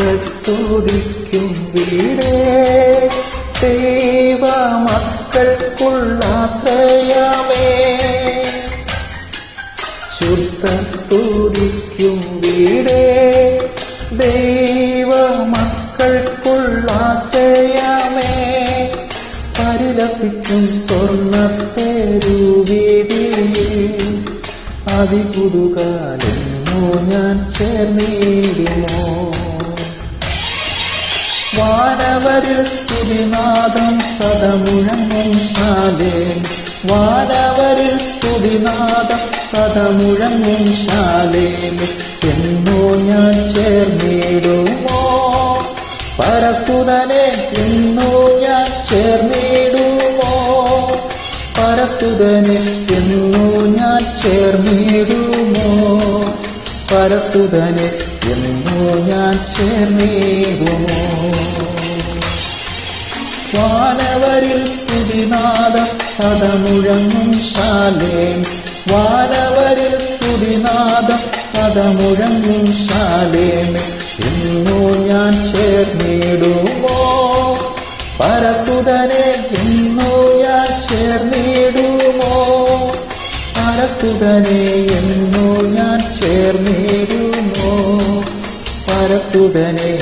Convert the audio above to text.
സ്തുതിക്കും വീടേ. ദൈവ മക്കൾക്കുള്ള ആശ്രയമേ ശുദ്ധ സ്തുതിക്കും വീടേ. ദൈവ മക്കൾക്കുള്ള ശ്രേയമേ പരിലപ്പിക്കും സ്വർണത്തെ രൂപീതി അതിപുതുകാലെന്നോ ഞാൻ ചേർന്നിടുമോ? വാനവരിൽ സ്തുതിനാദം സദമുഴങ്ങും ശാലേ. വാനവരിൽ സദമുഴങ്ങും ശാലേ. എന്നോ ഞാൻ ചേർന്നിടുമോ? പരസുതനെ എന്നോ ഞാൻ ചേർന്നിടുമോ? പരസുതനെ എന്നോ ഞാൻ ചേർന്നിടുമോ? പരസുതനെ എന്നോ ഞാൻ ചേർന്നിടുമോ? വാനവരിൽ സ്തുതിനാദം സദമുഴങ്ങും ശാലേ വാനവരിൽ സ്തുതിനാദം സദമുഴങ്ങും ശാലേമേ എന്നോ ഞാൻ ചേർന്നിടുമോ? പരസുതനെ എന്നോ ഞാൻ ചേർന്നിടുമോ? പരസുതനെ എന്നോ ഞാൻ ചേർന്നിടുമോ? പരസുതനെ